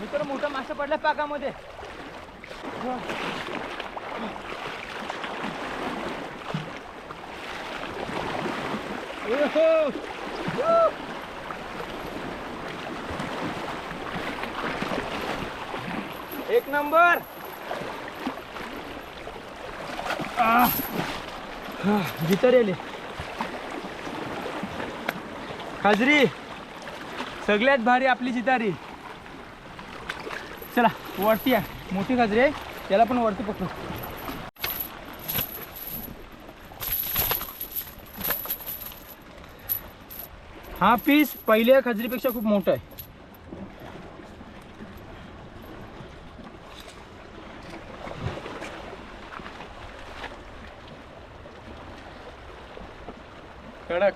मित्र मोठा मासा पडला पाकामध्ये! एक नंबर. भितर येले. खाजरी सगळ्यात भारी आपली जितारी. चला वरती या. मोठी खाजरी आहे त्याला पण वरती पकडू. हा पीस पहिल्या खाजरीपेक्षा खूप मोठा आहे कडक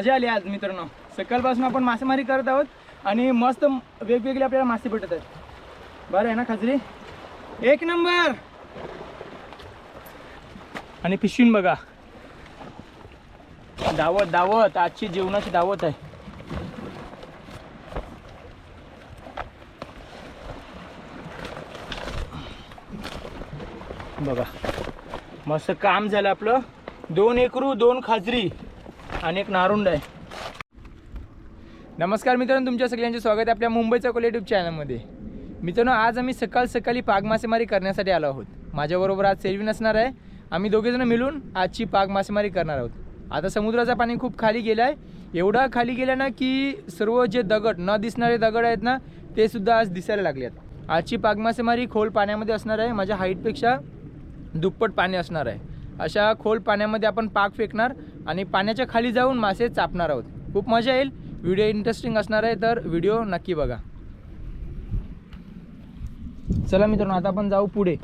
मजा आली आज मित्रांनो. सकाळपासून आपण मासेमारी करत आहोत आणि मस्त वेगवेगळे आपल्याला मासे भेटत आहेत. बरं आहे ना खाजरी? एक नंबर! आणि फिशिंग बघा. दावत दावत. आजची जेवणाची दावत आहे. बघा. मस्त काम झालं आपलं. दोन एकरू दोन खाजरी. आणि एक नारुंड आहे. नमस्कार मित्रांनो तुमच्या सगळ्यांचे स्वागत आहे आपल्या मुंबईच्या कोल यूट्यूब चॅनलमध्ये मित्रांनो आज आम्ही सकाळ सकाळी पाग मासेमारी करण्यासाठी आलो आहोत. माझ्याबरोबर आज सेल्विन असणार आहे. आम्ही दोघेजण मिळून आजची पाग मासेमारी करणार आहोत. आता समुद्राचं पाणी खूप खाली गेलं आहे एवढा खाली गेला ना की सर्व जे दगड न दिसणारे दगड आहेत ना ते सुद्धा आज दिसायला लागले आहेत आजची पाग मासेमारी खोल पाण्यामध्ये असणार आहे. माझ्या हाईटपेक्षा दुप्पट पाणी असणार आहे. अशा खोल पाण्यामध्ये आपण पाक फेकणार. आणि पाण्याच्या खाली जाऊन मासे चापणार आहोत. खूप मजा येईल. व्हिडिओ इंटरेस्टिंग असणार आहे तर व्हिडिओ नक्की बघा. चला मित्रांनो आता आपण जाऊ पुढे.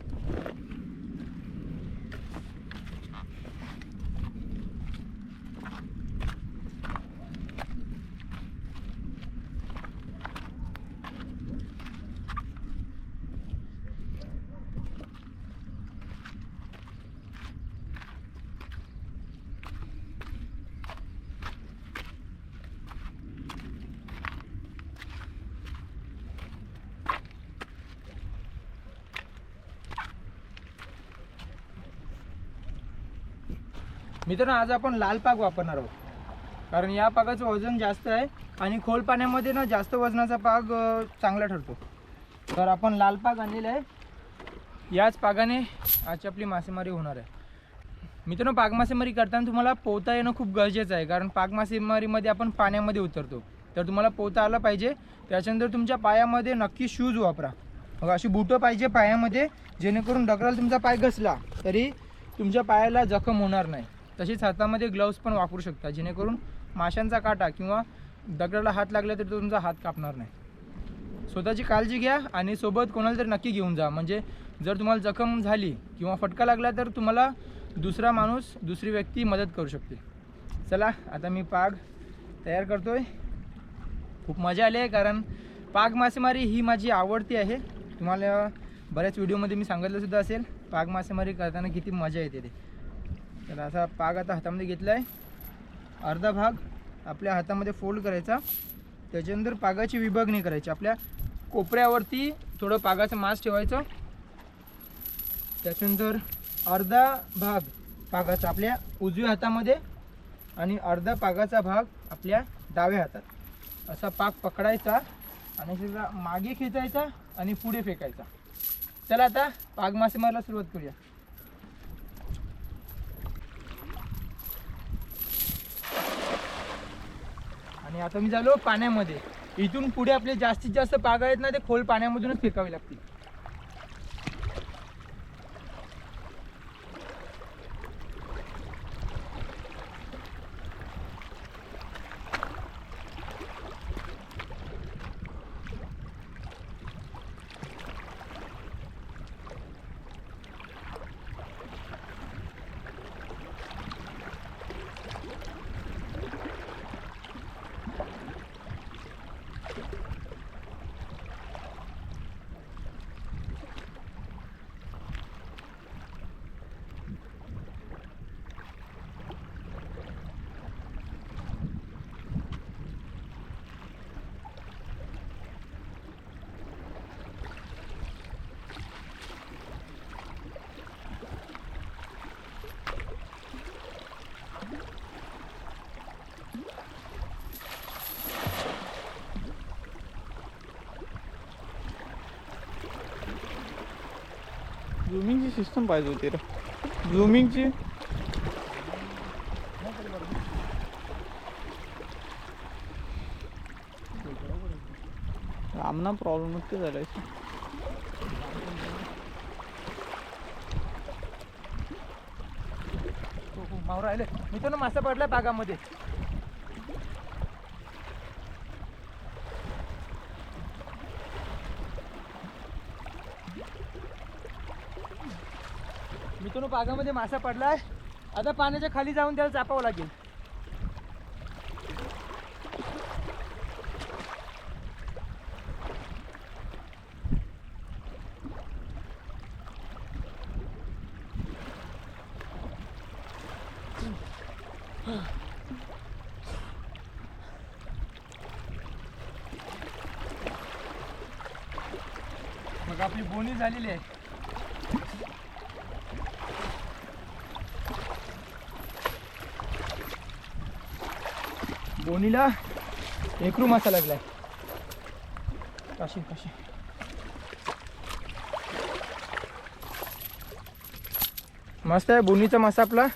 मित्रांनो आज आपण लाल पाक वापरणार आहोत. कारण या पाकाचं वजन जास्त आहे आणि खोल पाण्यामध्ये ना जास्त वजनाचा पाक चांगला ठरतो. तर आपण लाल पाक आणलेला आहे. याच पागाने आज आपली मासेमारी होणार आहे. मित्रांनो पाग मासेमारी करताना तुम्हाला पोहता येणं खूप गरजेचं आहे. कारण पाग मासेमारीमध्ये आपण पाण्यामध्ये उतरतो. तर तुम्हाला पोहता आलं पाहिजे. त्याच्यानंतर तुमच्या पायामध्ये नक्की शूज वापरा. मग अशी बुटं पाहिजे पायामध्ये जेणेकरून डगराला तुमचा पाय घसला तरी तुमच्या पायाला जखम होणार नाही. तसेच हातामध्ये ग्लव्स पण वापरू शकता. जेणेकरून माशांचा काटा किंवा दगडाला हात लागला तरी तो तुमचा हात कापणार नाही. स्वतःची काळजी घ्या आणि सोबत कोणाला तरी नक्की घेऊन जा. म्हणजे जर तुम्हाला जखम झाली किंवा फटका लागला तर तुम्हाला दुसरा माणूस दुसरी व्यक्ती मदत करू शकते. चला आता मी पाग तयार करतोय. खूप मजा आली आहे कारण पाग मासेमारी ही माझी आवडती आहे. तुम्हाला बऱ्याच व्हिडिओमध्ये मी सांगितलं सुद्धा असेल. पाग मासेमारी करताना किती मजा येते ते. तर असा पाग आता हातामध्ये घेतला आहे अर्धा भाग आपल्या हातामध्ये फोल्ड करायचा. त्याच्यानंतर पागाची विभागणी करायची. आपल्या कोपऱ्यावरती थोडं पागाचं मास ठेवायचं. त्याच्यानंतर अर्धा भाग पागाचा आपल्या उजव्या हातामध्ये आणि अर्धा पागाचा भाग आपल्या डाव्या हातात. असा पाक पकडायचा आणि त्याला मागे खेचायचा आणि पुढे फेकायचा. चला आता पाग मासेमारीला सुरुवात करूया. आणि आता मी झालो पाण्यामध्ये. इथून पुढे आपले जास्तीत जास्त बागा आहेत ना ते खोल पाण्यामधूनच फेकावे लागतील. झुमिंगची सिस्टम पाहिजे होती रे झुमिंगची आमना प्रॉब्लेम ते झाला आहे हो, मावरा आले मित्रांनो मासा पडलाय बागामध्ये मित्रांनो बागामध्ये मासा पडलाय. आता पाण्याच्या खाली जाऊन त्याला चापावं लागेल. मग आपली बोनी झालेली आहे. बोनीला एकरू मासा लागलाय. काशी काशी मस्त आहे बोनीचा मासा आपला.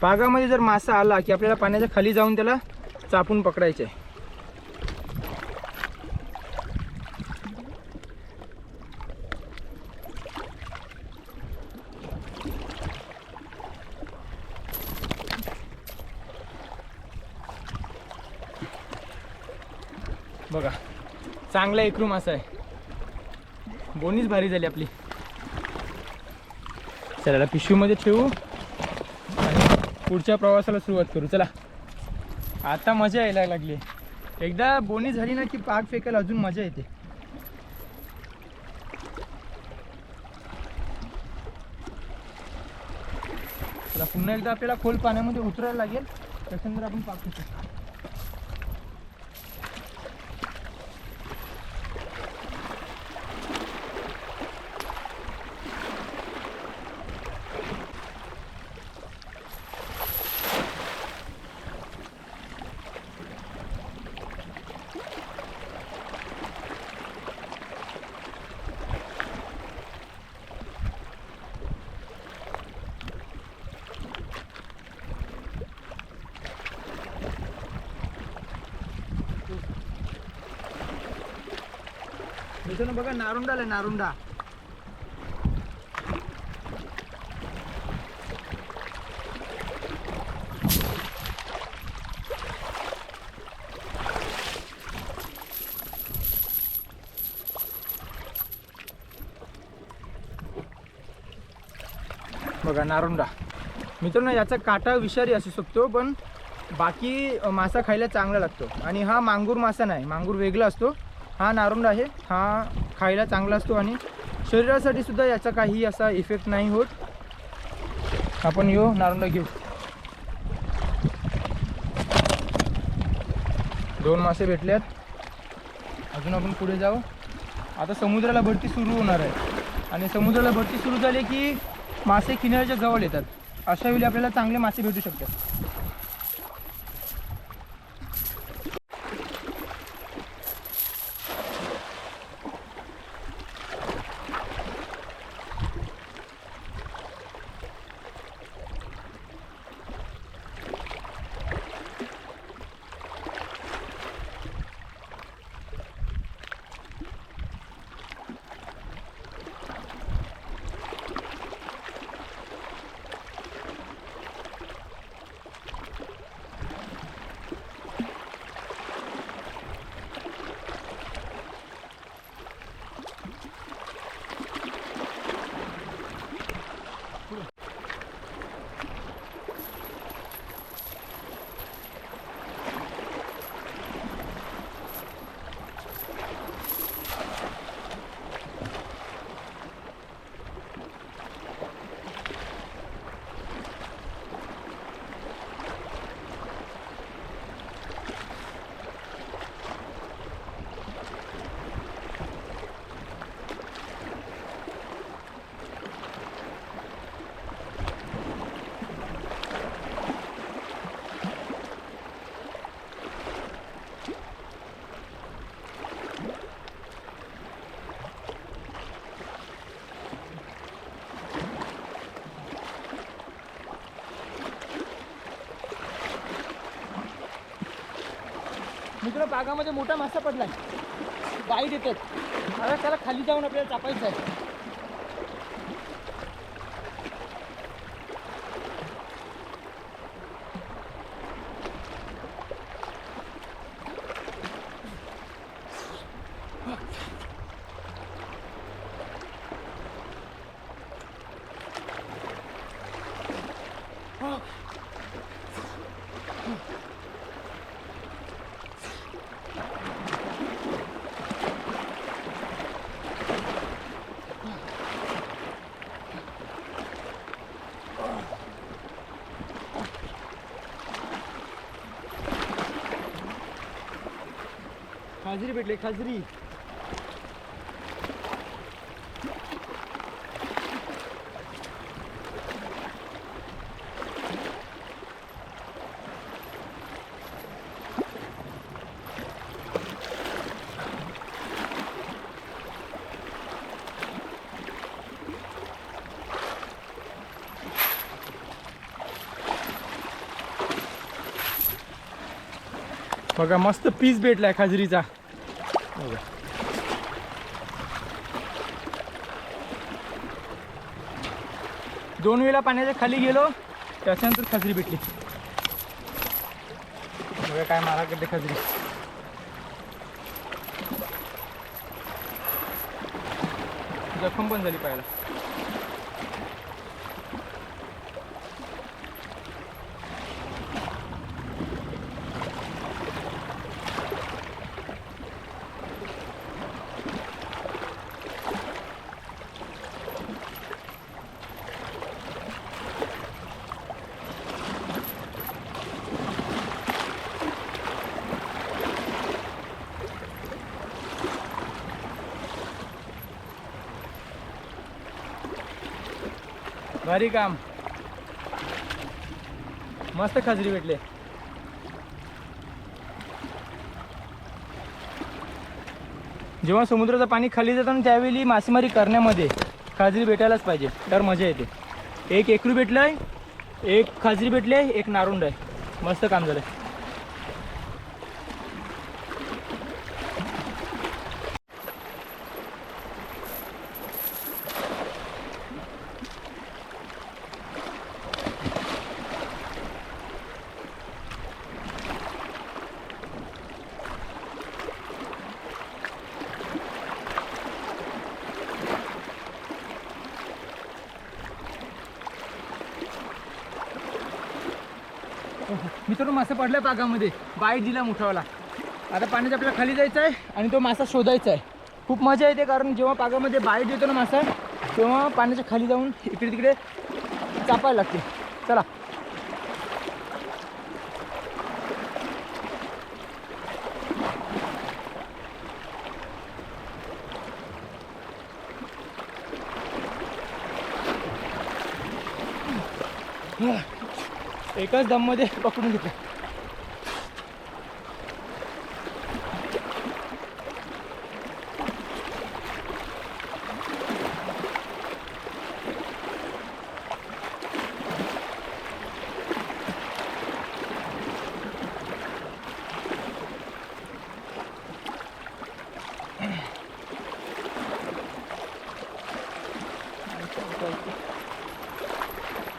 पागामध्ये जर मासा आला की आपल्याला पाण्याच्या खाली जाऊन त्याला चापून पकडायचे आहे बघा चांगला एकरू मासा आहे. बोनीच भारी झाली आपली. चला पिशवीमध्ये ठेवू. आणि पुढच्या प्रवासाला सुरुवात करू. चला. आता मजा यायला लागली. एकदा बोनी झाली ना की पाग फेकायला अजून मजा येते. चला पुन्हा एकदा आपल्याला खोल पाण्यामध्ये उतरायला लागेल. त्याच्यानंतर आपण पाग फेकू. मित्रांनो बघा नारुंडा आलाय नारुंडा. बघा नारुंडा. मित्रांनो याचा काटा विषारी असू शकतो पण बाकी मासा खायला चांगला लागतो. आणि हा मांगूर मासा नाही मांगूर वेगळा असतो. हा नारुंड आहे. हा खायला चांगला असतो आणि शरीरासाठी सुद्धा याचा काही असा इफेक्ट नाही होत. आपण येऊ नारुंड घेऊ. दोन मासे भेटल्यात. अजून आपण पुढे जाऊ. आता समुद्राला भरती सुरू होणार आहे. आणि समुद्राला भरती सुरू झाली की मासे किनाऱ्याच्या जवळ येतात. अशा वेळी आपल्याला चांगले मासे भेटू शकतात. तिकडं बागामध्ये मोठा मासा पडलाय. बाईट येतात आता त्याला खाली जाऊन आपल्याला चापायचं आहे. खाजरी भेटले खाजरी. बघा मस्त पीस भेटलाय खाजरीचा. दोन वेळा पाण्याच्या खाली गेलो त्याच्यानंतर खजरी भेटली. बघा काय मारा करते खजरी. जखम पण झाली पाहायला भारी काम. मस्त खाजरी भेटले. जेव्हा समुद्राचं पाणी खाली जातं ना त्यावेळी मासेमारी करण्यामध्ये खाजरी भेटायलाच पाहिजे. तर मजा येते. एक एकरू भेटलंय एक खाजरी भेटले एक नारुंड आहे. मस्त काम झालं उतरून मासा पडला पागामध्ये बाईट दिला मुठावाला. आता पाण्यात आपल्याला खाली जायचं आहे आणि तो मासा शोधायचा आहे खूप मजा येते कारण जेव्हा पागामध्ये बाईट येतो ना मासा तेव्हा पाण्याच्या खाली जाऊन इकडे तिकडे चापायला लागते. चला. एकाच दममध्ये पकडून घेतलं.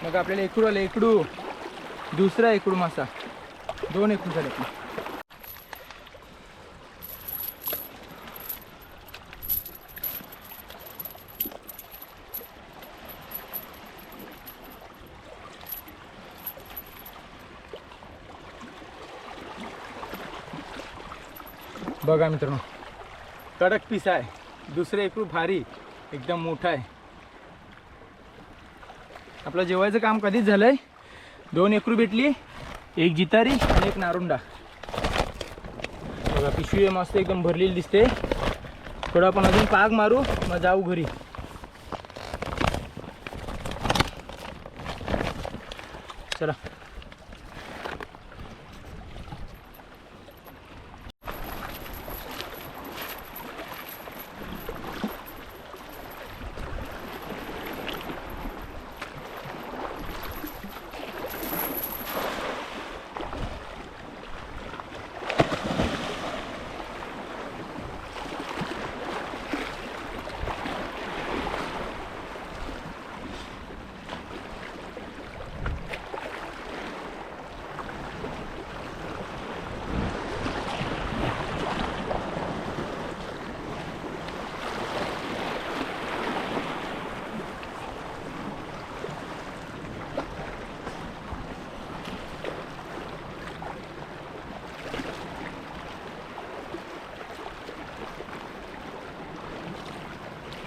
मग आपल्याला एकडू आलं एकडू दुसरा एकडू मासा. दोन एकूण झाले. बघा मित्रांनो कडक पीस आहे. दुसरं एकूण भारी एकदम मोठा आहे. आपलं जेवायचं काम कधीच झालंय? दोन एकरू भेटली एक जितारी आणि एक नारुंडा. बघा पिशवी मस्त एकदम भरलेली दिसते. थोडं आपण अजून पाग मारू मग जाऊ घरी. चला.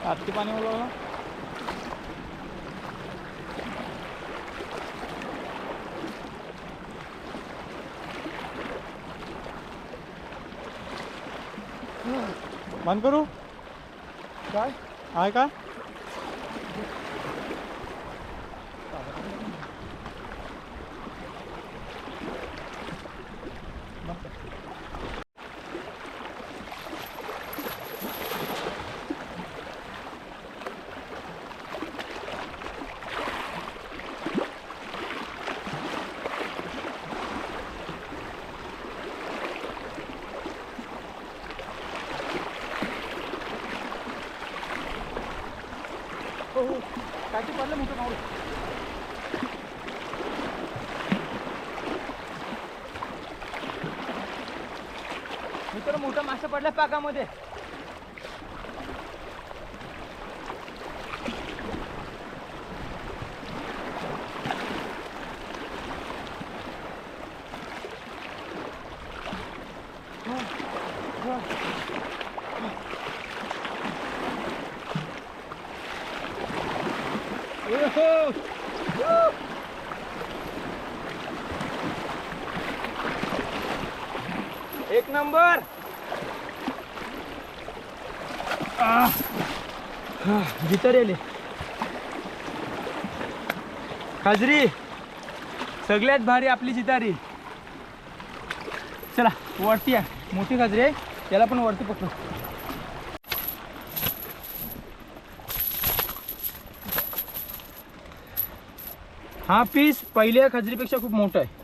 आरती पाणी बोलवलं बंद करू? काय? आहे का हो हो काठी पडलं मोठं मावळ मित्र मोठा मासा पडला पाकामध्ये एक नंबर जितर खाजरी सगळ्यात भारी आपली चितारी चला वरती आहे मोठी खाजरी आहे त्याला पण वरती पकडू. हा पीस पहिल्या खाजरीपेक्षा खूप मोठा आहे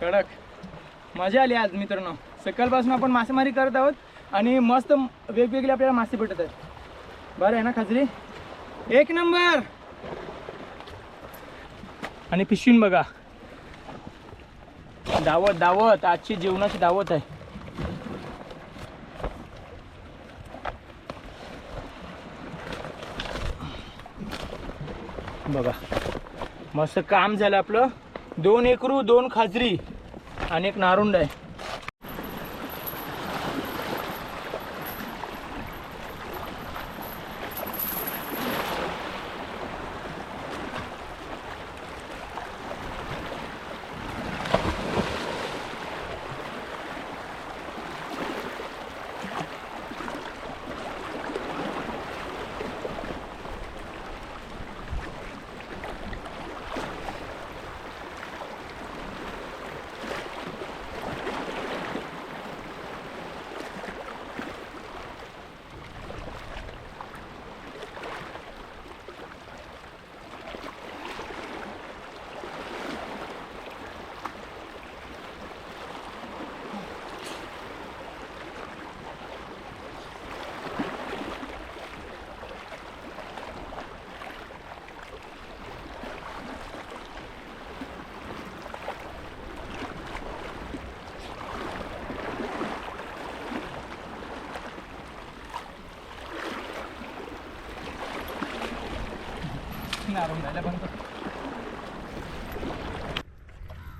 कडक मजा आली आज मित्रांनो. सकाळपासून आपण मासेमारी करत आहोत आणि मस्त वेगवेगळे आपल्याला मासे भेटत आहेत. बरं आहे ना खजरी? एक नंबर! आणि फिशिंग बघा. दावत दावत. आजची जेवणाची दावत आहे. बघा. मस्त काम झालं आपलं. दोन एकरू दोन खाजरी. आणि एक नारुंड आहे.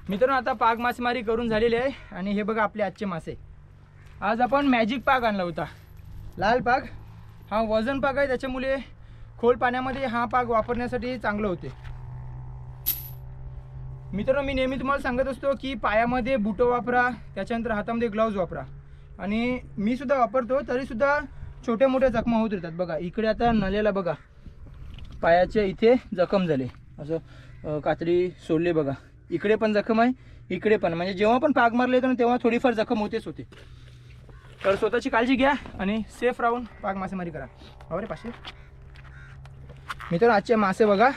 मित्रांनो आता पाग मासेमारी करून झालेली आहे आणि हे बघा आपले आजचे मासे. आज आपण मॅजिक पाग आणला होता. लाल पाग हा वजन पाग आहे त्याच्यामुळे खोल पाण्यामध्ये हा पाग वापरण्यासाठी चांगलं होते. मित्रांनो मी नेहमी तुम्हाला सांगत असतो की पायामध्ये बुटं वापरा त्याच्यानंतर हातामध्ये ग्लव्ज वापरा. आणि मी सुद्धा वापरतो तरीसुद्धा छोट्या मोठ्या जखमा होत राहतात. बघा इकडे आता नल्याला बघा. पायाच्या इथे जखम झाले. असं कात्री सोडले बघा. इकडे पण जखम आहे इकडे पण. म्हणजे जेव्हा पण पाग मारले तर तेव्हा थोडीफार जखम होतेच होते. तर स्वतःची काळजी घ्या आणि सेफ राहून पाग मासेमारी करा. अरे पाचशे. मित्रांनो आजचे मासे बघा.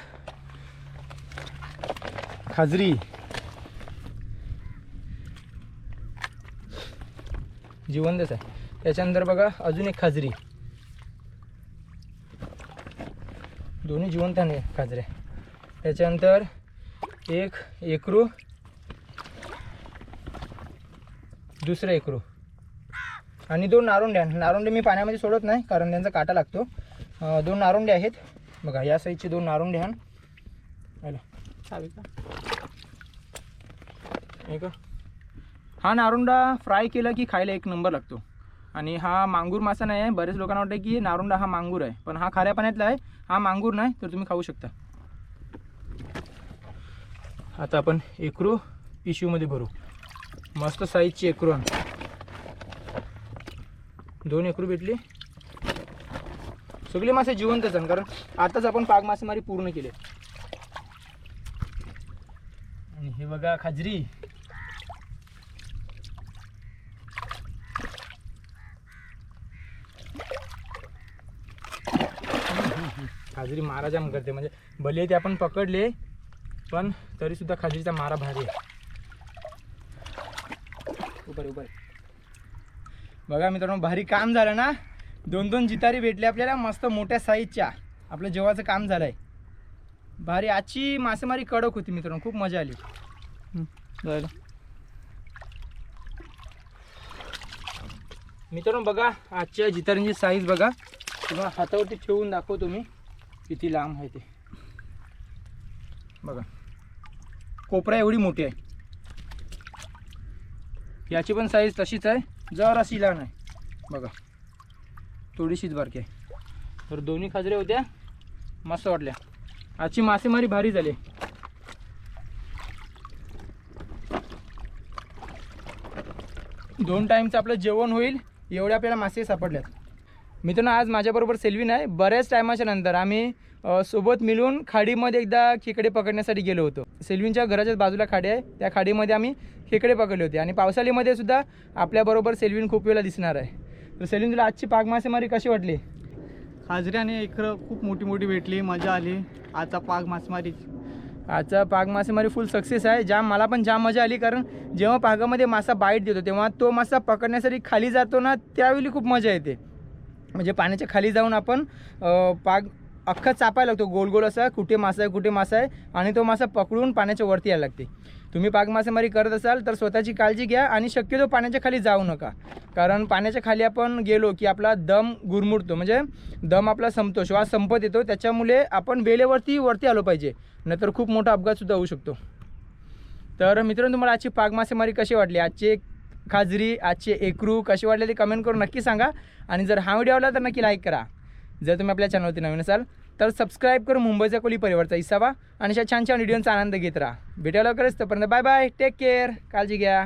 खाजरी. जिवंतच आहे. त्याच्यानंतर बघा अजून एक खाजरी. दोन्ही जिवंत आहे खाजरे. त्याच्यानंतर एक एकरू दुसरं एकरू. आणि दोन नारुंड्या नारुंडे मी पाण्यामध्ये सोडत नाही कारण त्यांचा काटा लागतो. दोन नारुंडे आहेत. बघा या साईजचे दोन नारुंडे आण हे का? हा नारुंडा फ्राय केला की खायला एक नंबर लागतो. आणि हा मांगूर मासा नाही आहे. बरेच लोकांना वाटतं की नारुंडा हा मांगूर आहे. पण हा खाऱ्या पाण्यातला आहे. हा मांगूर नाही तर तुम्ही खाऊ शकता. आता आपण एकरू पिशवीमध्ये भरू. मस्त साईजची एकरू आण. दोन एकरू भेटली. सगळे मासे जिवंतच आहे कारण आताच आपण पाग मासेमारी पूर्ण केले. आणि हे बघा खाजरी. खाजरी मारा जाम करते. म्हणजे भले ते आपण पकडले पण तरी सुद्धा खाजरीचा मारा भारी आहे. उपर उपर बघा मित्रांनो भारी काम झालं ना? दोन दोन जितारी भेटले आपल्याला मस्त मोठ्या साईजच्या. आपलं जेवाचं काम झालं आहे भारी आजची मासेमारी कडक होती मित्रांनो खूप मजा आली. मित्रांनो बघा आजच्या जितारींची साईज बघा. तुम्हाला हातावरती ठेवून दाखवतो मी. किती लांब आहे ते? बघा. कोपरा एवढी मोठी आहे. याची पण साईज तशीच आहे. जर अशी लहान आहे. बघा. थोडीशीच बारकी आहे. तर दोन्ही खाजरे होत्या? मस्त वाटल्या. आजची मासेमारी भारी झाली. दोन टाईमचं आपलं जेवण होईल. एवढे आपल्याला मासे सापडल्यात. मित्रांनो आज माझ्याबरोबर सेल्विन आहे. बऱ्याच टायमाच्या नंतर आम्ही सोबत मिळून खाडीमध्ये एकदा खेकडे पकडण्यासाठी गेलो होतो. सेल्विनच्या घराच्याच बाजूला खाडी आहे. त्या खाडीमध्ये आम्ही खेकडे पकडले होते. आणि पावसाळीमध्ये सुद्धा आपल्याबरोबर सेल्विन खूप वेळा दिसणार आहे. तर सेल्विन तुला आजची पाग मासेमारी कशी वाटली? हाजरी आणि खूप मोठी मोठी भेटली मजा आली. आजचा पाग मासेमारी. आजचा पाग मासेमारी फुल सक्सेस आहे. जाम मला पण जाम मजा आली कारण जेव्हा पागामध्ये मासा बाईट देतो तेव्हा तो मासा पकडण्यासाठी खाली जातो ना त्यावेळी खूप मजा येते. म्हणजे पाण्याच्या खाली जाऊन आपण पाग अख्खा चापायला लागतो. गोल गोल असा कुठे मासा आहे कुठे मासा आहे आणि तो मासा पकडून पाण्याच्या वरती यायला लागते. तुम्ही पाग मासेमारी करत असाल तर स्वतःची काळजी घ्या आणि शक्यतो पाण्याच्या खाली जाऊ नका. कारण पाण्याच्या खाली आपण गेलो की आपला दम गुरमुडतो म्हणजे दम आपला संपतो श्वास संपत येतो. त्याच्यामुळे आपण वेळेवरती वरती आलो पाहिजे. नाहीतर खूप मोठा अपघातसुद्धा होऊ शकतो. तर मित्रांनो तुम्हाला आजची पाग मासेमारी कशी वाटली? आजचे खाजरी आजचे एकरू कसे वाटले ते कमेंट करून नक्की सांगा. आणि जर हा व्हिडिओ आवडला तर नक्की लाईक करा. जर तुम्ही आपल्या चॅनलवरती नवीन असाल तर सबस्क्राईब करून मुंबईचा कोली परिवारचा हिस्सा व्हा आणि अशा छान छान व्हिडिओचा आनंद घेत राहा. भेटायला लवकरच तोपर्यंत बाय बाय टेक केअर काळजी घ्या.